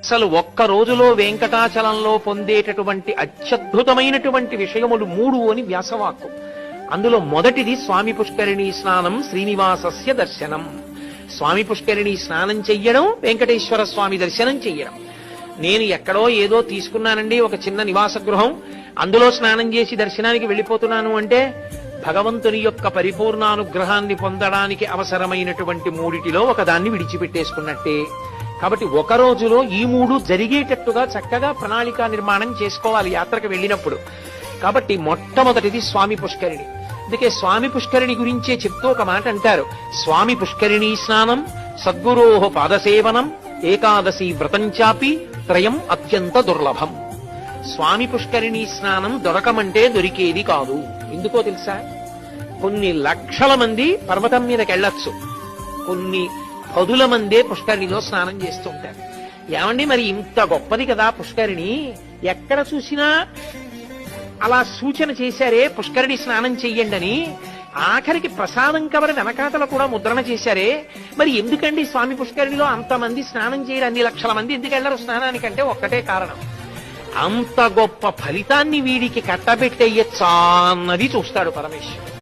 అసలు ఒక్క రోజులో వెంకటాచలంలో పొందేటటువంటి అత్యద్భుతమైనటువంటి విషయములు మూడు అని వ్యాసవాక్కు. అందులో మొదటిది స్వామి పుష్కరిణి స్నానం శ్రీనివాసస్య దర్శనం. స్వామి పుష్కరిణి స్నానం చెయ్యడం వెంకటేశ్వర స్వామి దర్శనం చెయ్యడం. నేను ఎక్కడో ఏదో తీసుకున్నానండి ఒక చిన్న నివాస గృహం అందులో స్నానం చేసి దర్శనానికి వెళ్ళిపోతున్నాను అంటే భగవంతుని యొక్క పరిపూర్ణానుగ్రహాన్ని పొందడానికి అవసరమైనటువంటి మూడిటిలో ఒకదాన్ని విడిచిపెట్టేసుకున్నట్టే. కాబట్టి ఒక రోజులో ఈ మూడు జరిగేటట్టుగా చక్కగా ప్రణాళిక నిర్మాణం చేసుకోవాలి యాత్రకు వెళ్ళినప్పుడు. కాబట్టి మొట్టమొదటిది స్వామి పుష్కరిణి. అందుకే స్వామి పుష్కరిణి గురించే చెప్తూ ఒక మాట అంటారు. స్వామి పుష్కరిణీ స్నానం సద్గురోహ పాదసేవనం ఏకాదశి వ్రతం చాపి త్రయం అత్యంత దుర్లభం. స్వామి పుష్కరిణీ స్నానం దొరకమంటే దొరికేది కాదు. ఎందుకో తెలుసా? కొన్ని లక్షల మంది పర్వతం మీదకి వెళ్ళొచ్చు కొన్ని పదుల మందే పుష్కరిణిలో స్నానం చేస్తూ ఉంటారు. ఏమండి మరి ఇంత గొప్పది కదా పుష్కరిణి? ఎక్కడ చూసినా అలా సూచన చేశారే పుష్కరిణి స్నానం చెయ్యండి అని ఆఖరికి ప్రసాదం కవర వెనకాతల కూడా ముద్రణ చేశారే. మరి ఎందుకండి స్వామి పుష్కరిణిలో అంతమంది స్నానం చేయడం అన్ని లక్షల మంది ఎందుకు వెళ్ళరు? స్నానానికంటే ఒక్కటే కారణం. అంత గొప్ప ఫలితాన్ని వీడికి కట్టబెట్టేయచ్చా అన్నది చూస్తాడు పరమేశ్వరుడు.